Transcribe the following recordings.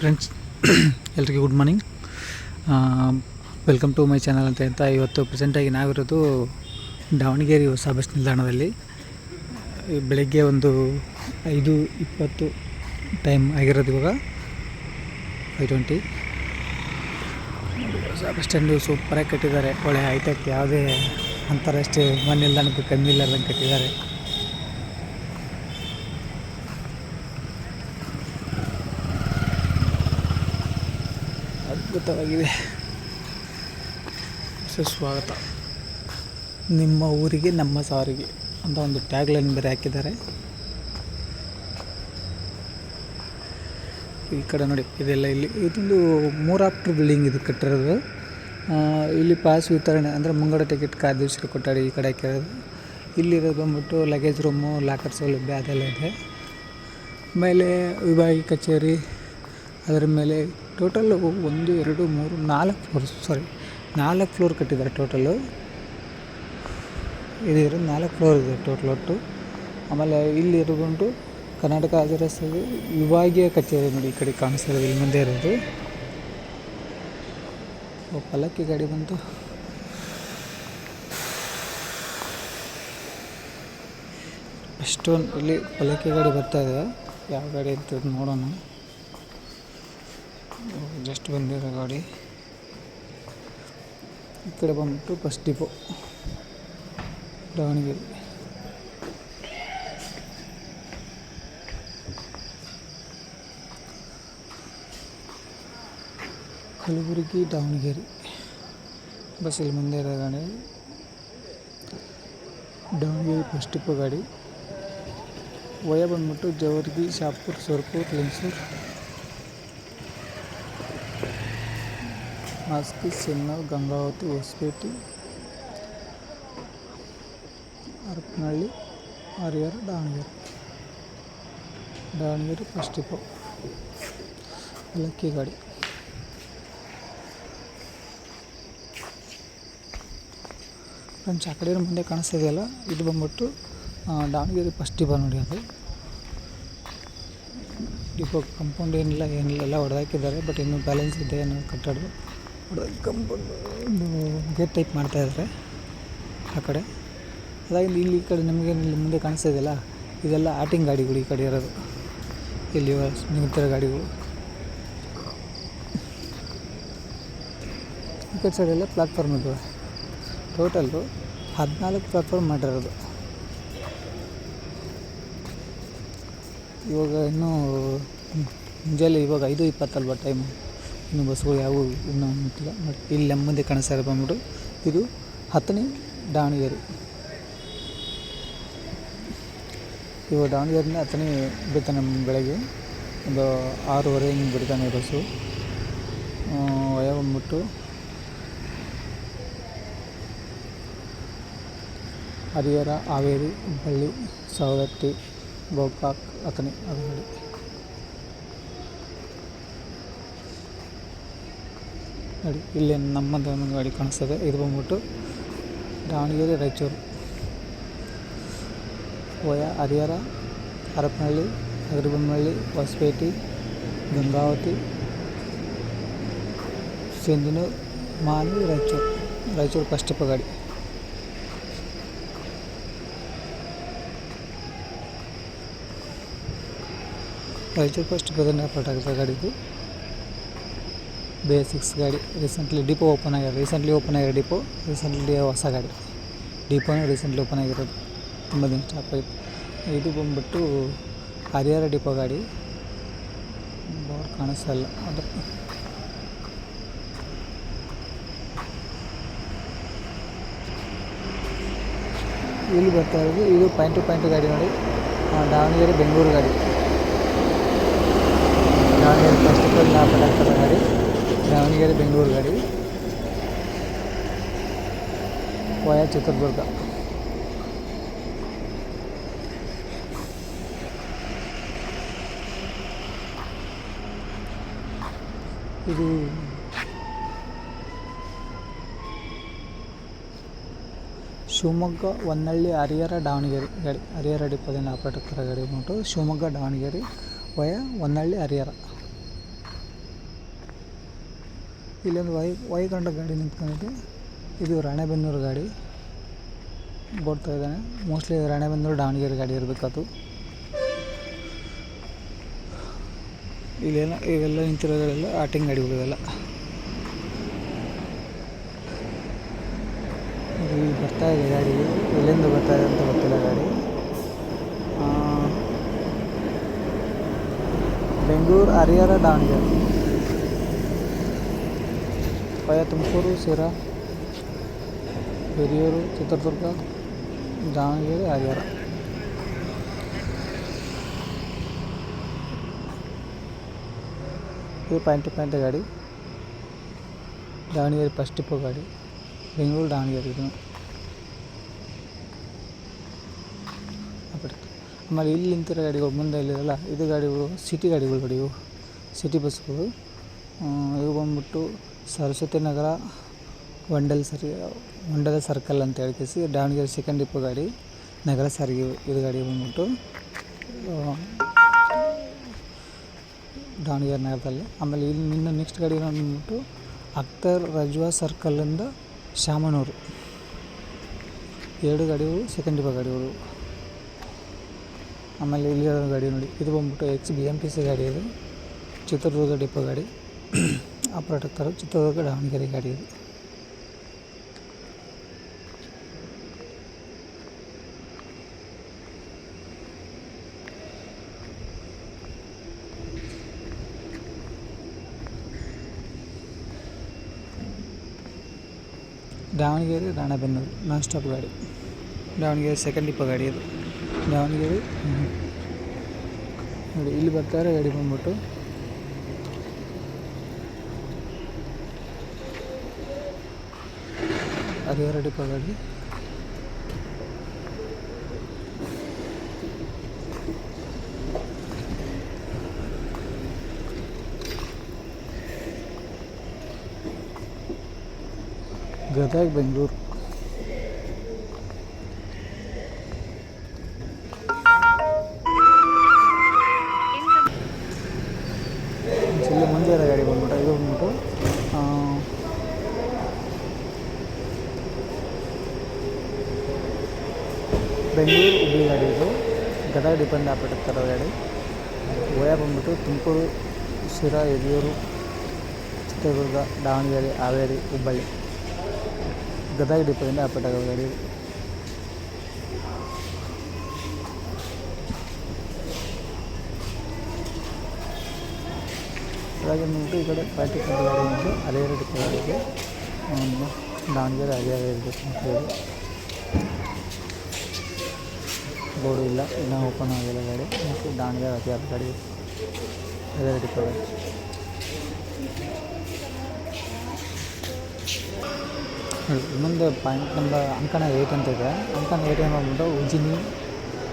Friends ಎಲ್ರಿಗೂ good morning welcome to my channel ಅಂತ ಅಂತ ಇವತ್ತು ಪ್ರೆಸೆಂಟಾಗಿ ನಾವಿರೋದು ದಾವಣಗೆರೆ ಹೊಸ ಬಸ್ ನಿಲ್ದಾಣದಲ್ಲಿ. ಬೆಳಗ್ಗೆ ಒಂದು ಐದು ಇಪ್ಪತ್ತು ಟೈಮ್ ಆಗಿರೋದು ಇವಾಗ. ಫೈವ್ ಟ್ವೆಂಟಿ ಹೊಸ ಬಸ್ ಸ್ಟ್ಯಾಂಡು ಸೂಪರಾಗಿ ಕಟ್ಟಿದ್ದಾರೆ. ಒಳ್ಳೆ ಹೈಟೆಕ್ ಯಾವುದೇ ಅಂತಾರಾಷ್ಟ್ರೀಯ ವಿಮಾನ ನಿಲ್ದಾಣಕ್ಕೆ ಕಮ್ಮಿ ಇಲ್ಲದಂಗೆ ಕಟ್ಟಿದ್ದಾರೆ. ಅದ್ಭುತವಾಗಿದೆ. ಸುಸ್ವಾಗತ ನಿಮ್ಮ ಊರಿಗೆ, ನಮ್ಮ ಸಾರಿಗೆ ಅಂತ ಒಂದು ಟ್ಯಾಗ್ ಲೈನ್ ಬೇರೆ ಹಾಕಿದ್ದಾರೆ. ಈ ಕಡೆ ನೋಡಿ, ಇದೆಲ್ಲ ಇಲ್ಲಿ, ಇದೊಂದು ಮೂರು ಆಫ್ಟರ್ ಬಿಲ್ಡಿಂಗ್ ಇದು ಕಟ್ಟಿರೋದು. ಇಲ್ಲಿ ಪಾಸ್ ವಿತರಣೆ, ಅಂದರೆ ಮುಂಗಡ ಟಿಕೆಟ್ ಕಾರ್ಯದರ್ಶಿ ಕೊಠಡಿ ಈ ಕಡೆ ಹಾಕಿರೋದು. ಇಲ್ಲಿರೋದು ಬಂದ್ಬಿಟ್ಟು ಲಗೇಜ್ ರೂಮು, ಲಾಕರ್ ಸೌಲಭ್ಯ, ಅದೆಲ್ಲ ಇದೆ. ಮೇಲೆ ವಿಭಾಗೀಯ ಕಚೇರಿ, ಅದರ ಮೇಲೆ ಟೋಟಲ್ ಒಂದು, ಎರಡು, ಮೂರು, ನಾಲ್ಕು ಫ್ಲೋರ್ ಸಾರಿ ನಾಲ್ಕು ಫ್ಲೋರ್ ಕಟ್ಟಿದ್ದಾರೆ ಟೋಟಲು ಇರೋದು ನಾಲ್ಕು ಫ್ಲೋರ್ ಇದೆ ಟೋಟಲ್ ಒಟ್ಟು. ಆಮೇಲೆ ಇಲ್ಲಿ ಇರೋದುಂಟು ಕರ್ನಾಟಕ ರಾಜ್ಯ ರಸ್ತೆ ವಿಭಾಗೀಯ ಕಚೇರಿ ನೋಡಿ ಈ ಕಡೆ ಕಾಣಿಸ್ತಿರೋದು ಇಲ್ಲಿ ಮುಂದೆ ಇರೋದು. ಪಲ್ಲಕ್ಕಿ ಗಾಡಿ ಬಂತು. ಅಷ್ಟೊಂದು ಇಲ್ಲಿ ಪಲ್ಲಕ್ಕಿ ಗಾಡಿ ಬರ್ತಾ ಇದೆ. ಯಾವ ಗಾಡಿ ಅಂತ ನೋಡೋಣ. ಜಸ್ಟ್ ಬಂದಿರೋ ಗಾಡಿ. ಈ ಕಡೆ ಬಂದ್ಬಿಟ್ಟು ಬಸ್ ಡಿಪೋ, ದಾವಣಗೆರೆ. ಕಲಬುರಗಿ, ದಾವಣಗೆರೆ. ಬಸ್ಸಲ್ಲಿ ಮುಂದೆ ಇರೋ ಗಾಡಿ. ದಾವಣಗೆರೆ ಬಸ್ ಡಿಪೋ ಗಾಡಿ. ವಯ ಬಂದ್ಬಿಟ್ಟು Jewargi, Shahapur, Surpur, Lingsugur. Maski signal Gangavathi Hospet Harapanahalli Harihar Davanagere Davanagere first depot lucky ಗಾಡಿ ಫ್ರೆಂಡ್ಸ್ ಆ ಕಡೆ ಮುಂದೆ ಕಾಣಿಸ್ತಾ ಇದು ಬಂದ್ಬಿಟ್ಟು ದಾವಣಗೆರೆ ಫಸ್ಟ್ ಡಿಪೋ ನೋಡಿ ಅದು ಡಿಪೋ ಕಂಪೌಂಡ್ ಏನಿಲ್ಲ ಏನಿಲ್ಲ, ಎಲ್ಲ ಹೊಡೆದಾಕಿದ್ದಾರೆ ಬಟ್ ಇನ್ನೂ ಬ್ಯಾಲೆನ್ಸ್ ಇದೆ ಏನೋ ಕಟ್ಟಡ ಒಂದು ಗೇಟ್ ಟೈಪ್ ಮಾಡ್ತಾ ಇದ್ದಾರೆ ಆ ಕಡೆ. ಅದಾಗಿ ಇಲ್ಲಿ ಈ ಕಡೆ ನಿಮಗೆ ಇಲ್ಲಿ ಮುಂದೆ ಕಾಣಿಸ್ತಾ ಇದೆಯಲ್ಲ, ಇದೆಲ್ಲ ಆಟಿಂಗ್ ಗಾಡಿಗಳು ಈ ಕಡೆ ಇರೋದು. ಇಲ್ಲಿ ನಿಂತಿರೋ ಗಾಡಿಗಳು. ಈ ಕಡೆ ಸೈಡೆಲ್ಲ ಪ್ಲಾಟ್ಫಾರ್ಮ್ ಇದ್ದಾವೆ ಟೋಟಲ್ಲು ಹದಿನಾಲ್ಕು ಪ್ಲಾಟ್ಫಾರ್ಮ್ ಮಾಡಿರೋದು. ಇವಾಗ ಇನ್ನೂ ಮುಂಜಾನೆ ಇವಾಗ ಐದು ಇಪ್ಪತ್ತಲ್ವ ಟೈಮು ಇನ್ನು ಬಸ್ಗಳು ಯಾವುವು ಇನ್ನೂ ನಿಂತಿಲ್ಲ ಬಟ್ ಇಲ್ಲಿ ನಮ್ಮ ಮುಂದೆ ಕಾಣಿಸ್ತಾ ಇರೋದು ಬಂದ್ಬಿಟ್ಟು ಇದು ಹತ್ತನೇ ದಾವಣಗೆರೆ. ಇವಾಗ ದಾವಣಗೆರೆಯಿಂದ ಹತ್ತನೇ ಬಿಡ್ತಾನೆ ಬೆಳಗ್ಗೆ. ಒಂದು ಆರೂವರೆ ಹಿಂಗೆ ಬಿಡ್ತಾನೆ ಬಸ್ಸು. ವಯ ಬಂದ್ಬಿಟ್ಟು ಹರಿಹರ, ಹಾವೇರಿ, ಹುಬ್ಬಳ್ಳಿ, ಸವದತ್ತಿ ಗೋಕಾಕ್ ಹತ್ತನೇ. ಅದು ಗಾಡಿ ನೋಡಿ ಇಲ್ಲಿ ನಮ್ಮದು ಒಂದು ಗಾಡಿ ಕಾಣಿಸ್ತದೆ ಇದು ಬಂದ್ಬಿಟ್ಟು ದಾವಣಗೆರೆ ರಾಯಚೂರು ವಯ ಹರಿಹರ ಹರಪನಹಳ್ಳಿ ಹಗರಿಬೊಮ್ಮನಹಳ್ಳಿ ಹೊಸಪೇಟೆ ಗಂಗಾವತಿ ಸಿಂಧನೂರು ಮಾನ್ವಿ ರಾಯಚೂರು ರಾಯಚೂರು ಫಸ್ಟ್ ಟಿಪ್ಪ ಗಾಡಿ ರಾಯಚೂರು ಫಸ್ಟ್ ಪ್ರೆಸೆಂಟ್ ಏರ್ಪೋರ್ಟ್ ಆಗುತ್ತೆ ಗಾಡಿದು ಬೇ ಸಿಕ್ಸ್ ಗಾಡಿ ರೀಸೆಂಟ್ಲಿ ಡಿಪೋ ಓಪನ್ ಆಗಿದೆ. ರೀಸೆಂಟ್ಲಿ ಓಪನ್ ಆಗಿರೋ ಡಿಪೋ ರೀಸೆಂಟ್ಲಿ ಹೊಸ ಗಾಡಿ. ಡಿಪೋನೇ ರೀಸೆಂಟ್ಲಿ ಓಪನ್ ಆಗಿರೋದು. ತುಂಬ ದಿನ ಸ್ಟಾಪ್ ಆಯಿತು. ಇದು ಬಂದ್ಬಿಟ್ಟು ಹರಿಹರ ಡಿಪೋ ಗಾಡಿ. ಬೋರ್ಡ್ ಕಾಣಿಸ್ತಾ ಇಲ್ಲ. ಅದು ಇಲ್ಲಿ ಬರ್ತಾ ಇರೋದು. ಇದು ಪಾಯಿಂಟ್ ಟು ಪಾಯಿಂಟ್ ಗಾಡಿ ನೋಡಿ. ದಾವಣಗೆರೆ, ಬೆಂಗಳೂರು ಗಾಡಿ. ದಾವಣಗೆರೆ ಫಸ್ಟ್ ಆಫ್ ಆಲ್ ಗಾಡಿ. ದಾವಣಗೆರೆ, ಬೆಂಗಳೂರು ಗಾಡಿ. ವಯ ಚಿತ್ರದುರ್ಗ. ಇದು ಶಿವಮೊಗ್ಗ, ಹೊನ್ನಳ್ಳಿ, ಹರಿಹರ, ದಾವಣಗೆರೆ ಗಾಡಿ. ಹರಿಹರ ಡಿಪ್ಪದಿಂದ ಆಪರೇಟ್ ಗಾಡಿ ಬಂದ್ಬಿಟ್ಟು ಶಿವಮೊಗ್ಗ, ದಾವಣಗೆರೆ, ವಯ, ಹೊನ್ನಳ್ಳಿ, ಹರಿಹರ. ಇಲ್ಲೊಂದು ವೈ ವೈಗಂಡ ಗಾಡಿ ನಿಂತ್ಕೊಂಡಿದೆ. ಇದು ರಾಣೆಬೆನ್ನೂರು ಗಾಡಿ. ಬರ್ತಾ ಇದ್ದಾನೆ. ಮೋಸ್ಟ್ಲಿ ರಾಣೆಬೆನ್ನೂರು, ದಾವಣಗೆರೆ ಗಾಡಿ ಇರಬೇಕದು ಇಲ್ಲೆಲ್ಲ ಇವೆಲ್ಲ ನಿಂತಿರೋದೆಲ್ಲ ಆಟಿಂಗ್ ಗಾಡಿಗಳು ಇವೆಲ್ಲ ಇದು ಇಲ್ಲಿ ಬರ್ತಾ ಇದೆ ಗಾಡಿ. ಎಲ್ಲಿಂದ ಬರ್ತಾ ಇದೆ ಅಂತ ಗೊತ್ತಿಲ್ಲ ಗಾಡಿ. ಬೆಂಗಳೂರು, ಹರಿಹರ, ದಾವಣಗೆರೆ. ಪಯ ತುಮಕೂರು ಶಿರಾ ಹಿರಿಯೂರು, ಚಿತ್ರದುರ್ಗ, ದಾವಣಗೆರೆ, ಹರಿಹರ. ಈ ಪಾಯಿಂಟ್ ಪಾಯಿಂಟ್ ಗಾಡಿ. ದಾವಣಗೆರೆ ಫಸ್ಟ್ ಟಿಪ್ಪು ಗಾಡಿ. ಬೆಂಗಳೂರು, ದಾವಣಗೆರೆ ಇದು. ಆಮೇಲೆ ಇಲ್ಲಿ ನಿಂತಿರೋ ಗಾಡಿಗಳು ಮುಂದೆ ಇಲ್ಲಿರಲ್ಲ, ಇದು ಗಾಡಿಗಳು, ಸಿಟಿ ಗಾಡಿಗಳು ನೋಡಿ ಸಿಟಿ ಬಸ್ಗಳು. ಇವು ಬಂದ್ಬಿಟ್ಟು ಸರಸ್ವತಿ ನಗರ, ವಂಡಲ್ ಸರಿ, ವಂಡಲ ಸರ್ಕಲ್ ಅಂತ ಹೇಳ್ಕೇಸಿ, ದಾವಣಗೆರೆ ಸೆಕೆಂಡ್ ಡಿಪೋ ಗಾಡಿ, ನಗರ ಸಾರಿಗೆ ಇದು ಗಾಡಿ ಬಂದ್ಬಿಟ್ಟು ದಾವಣಗೆರೆ ನಗರದಲ್ಲಿ. ಆಮೇಲೆ ಇಲ್ಲಿ ಇನ್ನು ನೆಕ್ಸ್ಟ್ ಗಾಡಿ ಬಂದ್ಬಿಟ್ಟು, ಅಖ್ತರ್ ರಜ್ವಾ ಸರ್ಕಲ್ಲಿಂದ ಶಾಮನೂರು. ಎರಡು ಗಾಡಿಗಳು ಸೆಕೆಂಡ್ ಡಿಪೋ ಗಾಡಿಗಳು. ಆಮೇಲೆ ಇಲ್ಲಿರೋ ಗಾಡಿ ನೋಡಿ. ಇದು ಬಂದ್ಬಿಟ್ಟು X B M P C ಗಾಡಿ ಇದು. ಚಿತ್ರದುರ್ಗ ಡಿಪೋ ಗಾಡಿ. ಆಪ್ರೇಟ್ ಆಗ್ತಾರೆ ಚಿತ್ರದುರ್ಗ ದಾವಣಗೆರೆ ಗಾಡಿ ಇದು ದಾವಣಗೆರೆ ರಾಣೆಬೆನ್ನೂರು ನಾನ್ ಸ್ಟಾಪ್ ಗಾಡಿ ದಾವಣಗೆರೆ ಸೆಕೆಂಡ್ ಡಿಪೋ ಗಾಡಿ ಇದು ದಾವಣಗೆರೆ ಹ್ಮ್. ನೋಡಿ ಇಲ್ಲಿ ಬರ್ತಾರೆ ಗಾಡಿ ಬಂದ್ಬಿಟ್ಟು ಎರಡು ಗಾಡಿ ಗದಗ ಬೆಂಗಳೂರು. ಮುಂದೆ ಇರೋ ಗಾಡಿ ಬಂದ್ಬಿಟ್ಟು ಇದು ಬಂದ್ಬಿಟ್ಟು ಆ, ಬೆಂಗಳೂರು ಹುಬ್ಳಿ ಗಾಡಿ ಇದು. ಗದಗ ಡಿಪೆಂಡ್ ಆಗ್ಬಿಟ್ಟಿರ್ತಾರೆ ಗಾಡಿ. ಓಯ ಬಂದ್ಬಿಟ್ಟು ತುಮಕೂರು, ಶಿರಾ, ಯಡಿಯೂರು, ಚಿತ್ರದುರ್ಗ, ದಾವಣಗೆರೆ, ಹಾವೇರಿ, ಹುಬ್ಬಳ್ಳಿ. ಗದಗ ಡಿಪೋದಿಂದ ಆಪರೇಟ್ ಆಗೋ ಗಾಡಿ. ಇದು. ಇವಾಗ ಬಂದ್ಬಿಟ್ಟು ಈ ಕಡೆ ಪಾರ್ಟಿ ಗಾಡಿ ಬಂದು ಹರಿಹರ ಡಿಪೋ ಗಾಡಿ ಇದೆ ಒಂದು ದಾವಣಗೆರೆ ಹರಿಹರ ಇರಬೇಕು ಅಂತ ಹೇಳಿ ಬೋರ್ಡು ಇಲ್ಲ ಇನ್ನೂ ಓಪನ್ ಆಗಿಲ್ಲ ಗಾಡಿ ಮತ್ತು ದಾವಣಗೆರೆ ಹರಿಹರ ಗಾಡಿ ಹರಿಹರ ಡಿಪೋ ಗಾಡಿ ನೋಡಿ, ಇನ್ನೊಂದು ಪಾಯಿಂಟ್ ನಂಬರ್ ಅಂಕಣ ಏಯ್ಟ್ ಅಂತ ಇದೆ ಅಂಕಣ ಏಯ್ಟ್ ಬಂದ್ಬಿಟ್ಟು ಉಜಿನಿ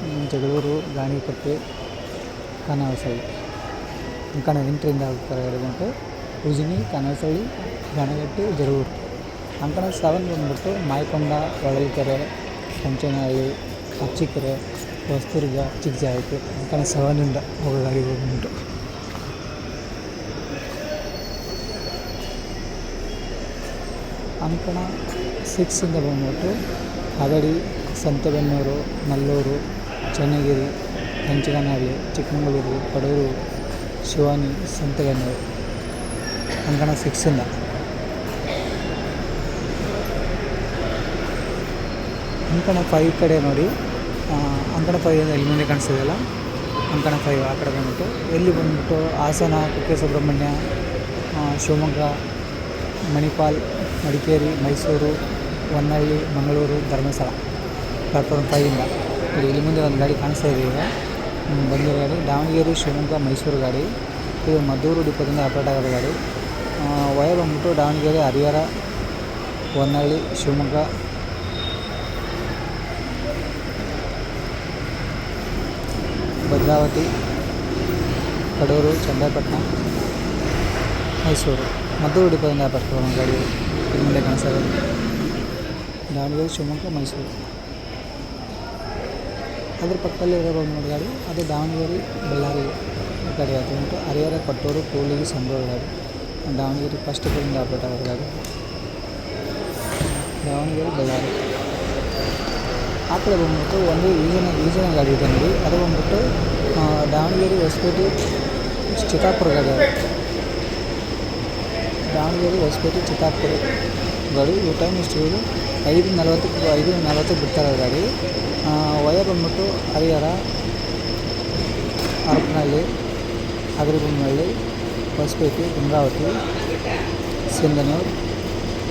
ಹ್ಮ್, ಜಗಳೂರು ಗಾಣಿಕಟ್ಟೆ ಖಾನಾವಸಳ್ಳಿ ಅಂಕಣ ಎಂಟರಿಂದ ಹೋಗ್ತಾರೆ ಬಂದ್ಬಿಟ್ಟು ಉಜಿನಿ ಖಾನಾವಸಳ್ಳಿ ಗಾಣಗಟ್ಟೆ ಜಗಳೂರು ಅಂಕಣ ಸೆವೆನ್ ಬಂದ್ಬಿಟ್ಟು ಮಾಯಕೊಂಡ ಹೊಳಲ್ಕೆರೆ ಪಂಚನಹಳ್ಳಿ ಅಚ್ಚಿಕೆರೆ ಹೊಸದುರ್ಗ ಚಿಕ್ಕಜಾಯಿಕೆ ಅಂಕಣ ಸೆವೆನಿಂದ ಹೋಗೋ ಗಾಡಿಗಳು ಬಂದ್ಬಿಟ್ಟು ಅಂಕಣ ಸಿಕ್ಸಿಂದ ಬಂದ್ಬಿಟ್ಟು ಹದಡಿ ಸಂತೆಬೆನ್ನೂರು ನಲ್ಲೂರು, ಚನ್ನಗಿರಿ ಹಂಚಗನಹಳ್ಳಿ ಚಿಕ್ಕಮಗಳೂರು, ಕಡೂರು, ಶಿವಾನಿ ಸಂತೆಬೆನ್ನೂರು ಅಂಕಣ ಸಿಕ್ಸಿಂದ ಅಂಕಣ ಫೈವ್ ಕಡೆ ನೋಡಿ. ಅಂಕಣ ಫೈವ್ ಇಲ್ಲಿ ಮುಂದೆ ಕಾಣಿಸ್ತಿದೆಯಲ್ಲ? ಅಂಕಣ ಫೈವ್ ಆ ಕಡೆ ಬಂದ್ಬಿಟ್ಟು. ಎಲ್ಲಿ ಬಂದ್ಬಿಟ್ಟು? ಹಾಸನ, ಕುಕ್ಕೆ ಸುಬ್ರಹ್ಮಣ್ಯ ಶಿವಮೊಗ್ಗ, ಮಣಿಪಾಲ್, ಮಡಿಕೇರಿ, ಮೈಸೂರು ಹೊನ್ನಳ್ಳಿ ಮಂಗಳೂರು, ಧರ್ಮಸ್ಥಳ. ಪ್ಲಾಟ್ಫಾರ್ಮ್ ಫೈವಿಂದ ಇಲ್ಲಿ ಮುಂದೆ ಒಂದು ಗಾಡಿ ಕಾಣಿಸ್ತಾ ಇದೆ ಈಗ. ಬಂದಿರೋ ಗಾಡಿ. ದಾವಣಗೆರೆ, ಶಿವಮೊಗ್ಗ, ಮೈಸೂರು ಗಾಡಿ. ಇದು ಮದ್ದೂರು ಡಿಪೋದಿಂದ ಆಪರೇಟ್ ಆಗೋದು ಗಾಡಿ. ವಯರ್ ವಯ ಬಂದ್ಬಿಟ್ಟು ದಾವಣಗೆರೆ, ಹರಿಹರ ಹೊನ್ನಳ್ಳಿ ಶಿವಮೊಗ್ಗ ಭದ್ರಾವತಿ ಕಡೂರು ಚನ್ನರಾಯಪಟ್ಟಣ ಮೈಸೂರು ಮದ್ದೂರು ಡಿಪೋದಿಂದ ಬರ್ತದೆ ಒಂದು ಗಾಡಿ ಇದು ಮುಂದೆ ಕಾಣಿಸೋದು ದಾವಣಗೆರೆ ಶಿವಮೊಗ್ಗ ಮೈಸೂರು ಅದ್ರ ಪಕ್ಕದಲ್ಲಿ ಇರೋ ಒಂದು ಗಾಡಿ ಅದು ದಾವಣಗೆರೆ ಬಳ್ಳಾರಿ ಗಾಡಿ ಅದು ಉಂಟು ಹರಿಹರ ಕೊಟ್ಟೂರು ಕೂಲಿಗೆ ಸಂಡೂರು ಗಾಡಿ ದಾವಣಗೆರೆ ಫಸ್ಟ್ ಡಿಪೋದಿಂದ ಆಪ್ರೇಟ್ ಆಗೋದು ಗಾಡಿ ದಾವಣಗೆರೆ ಬಳ್ಳಾರಿ ಆ ಕಡೆ ಬಂದ್ಬಿಟ್ಟು ಒಂದು ಈಜಿನ ಈಜಿನ ಗಾಡಿ ಇದೆ ನೋಡಿ. ಅದು ಬಂದ್ಬಿಟ್ಟು ದಾವಣಗೆರೆ ಹೊಸಪೇಟೆ ಚಿತ್ತಾಪುರ ಗಾಡಿ ದಾವಣಗೆರೆ ಹೊಸಪೇಟೆ ಚಿತ್ತಾಪುರ ಗಾಡಿ, ಈ ಟೈಮ್ ಇಷ್ಟು ಐದು ನಲವತ್ತು, ಐದು ನಲವತ್ತಕ್ಕೆ ಬಿಡ್ತಾರೆ ಗಾಡಿ. ವಯ ಬಂದ್ಬಿಟ್ಟು ಹರಿಹರ, ಹರಪನಹಳ್ಳಿ, ಹಗರಿಬೊಮ್ಮನಹಳ್ಳಿ, ಹೊಸಪೇಟೆ ಗಂಗಾವತಿ ಸಿಂಧನೂರು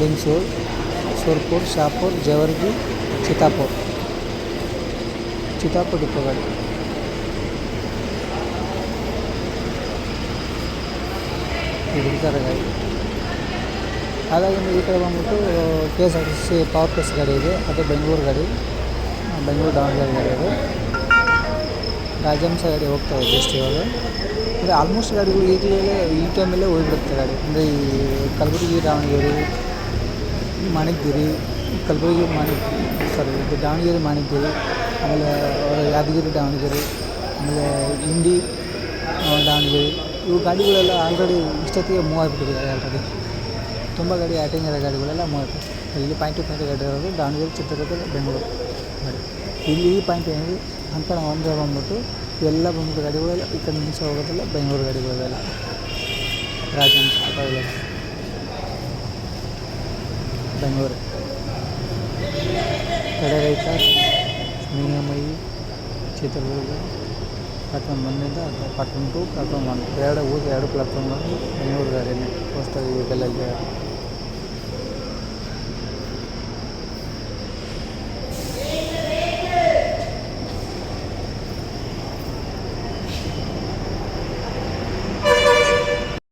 ಲಿಂಗಸೂರು ಸುರ್ಪುರ್, ಶಾಪುರ್, ಜೇವರ್ಗಿ, ಚಿತ್ತಾಪುರ್. ಚಿತ್ತಾಪುರ ಡಿಪೋ ಗಾಡಿ ಹಾಗಾಗಿ ಈ ಕಡೆ ಬಂದ್ಬಿಟ್ಟು K S R T C power plus ಗಾಡಿ ಇದೆ. ಅದು ಬೆಂಗಳೂರು ಗಾಡಿ. ಬೆಂಗಳೂರು ದಾವಣಗೆರೆ ಗಾಡಿ ಅದು. ರಾಜಹಂಸ ಗಾಡಿ ಹೋಗ್ತಾ ಇದೆ ಜಸ್ಟ್ ಇವಾಗ. ಅಂದರೆ ಆಲ್ಮೋಸ್ಟ್ ಗಾಡಿಗಳು ಈಗಲೇ ಈ ಟೈಮಲ್ಲೇ ಹೋಗ್ಬಿಡುತ್ತೆ ಗಾಡಿ. ಅಂದರೆ ಈ ಕಲಬುರಗಿ, ದಾವಣಗೆರೆ ಮಾಣಿಕ್ಗಿರಿ ಕಲಬುರಗಿ ಮಾಣಿಕ್ ಸಾರಿ, ಇದು ದಾವಣಗೆರೆ ಮಾಣಿಕ್ಗಿರಿ ಆಮೇಲೆ ಯಾದಗಿರಿ ದಾವಣಗೆರೆ, ಆಮೇಲೆ ಇಂಡಿ ದಾವಣಗೆರೆ, ಇವು ಗಾಡಿಗಳೆಲ್ಲ ಆಲ್ರೆಡಿ ಇಷ್ಟೊತ್ತಿಗೆ ಮೂವ್ ಆಲ್ರೆಡಿ ತುಂಬ ಗಾಡಿ ಆ್ಯಟಿಂಗ್ ಇರೋ ಗಾಡಿಗಳೆಲ್ಲ ಮೂವ್ ಇಲ್ಲಿ ಪಾಯಿಂಟ್ ಟು ಪಾಯಿಂಟ್ ಗಾಡಿ ಇರೋದು ದಾವಣಗೆರೆ, ಚಿತ್ರದುರ್ಗ, ಬೆಂಗಳೂರು. ಗಾಡಿ ಇಲ್ಲಿ ಈ ಪಾಯಿಂಟ್ ಏನಿದೆ? ಅಂತ ನಾವು ಒಂದೇ ಬಂದ್ಬಿಟ್ಟು ಎಲ್ಲ ಬಂದ್ಬಿಟ್ಟು ಗಾಡಿಗಳೆಲ್ಲ ಈ ಕಡೆ ನಿಮಿಷ ಹೋಗೋದೆಲ್ಲ ಬೆಂಗಳೂರು ಗಾಡಿಗಳೆಲ್ಲ. ಅವೆಲ್ಲ ಬೆಂಗಳೂರು. ಕಡೆ ರೈತ ಮೀನಮೈ ಚಿತ್ರದುರ್ಗ ಪ್ಲಾಟ್ಫಾರ್ಮ್ ಒಂದಿಂದ ಅಥವಾ ಪ್ಲಾಟ್ಫಾರ್ಮ್ ಟು ಪ್ಲಾಟ್ಫಾರ್ಮ್ ಒನ್ ಎರಡು ಊರು ಎರಡು ಪ್ಲಾಟ್ಫಾರ್ಮ್ ಬೆಂಗಳೂರು ಗಾಡಿನೇ ಹೊಸ್ದಾಗಿ ಇದೆಲ್ಲ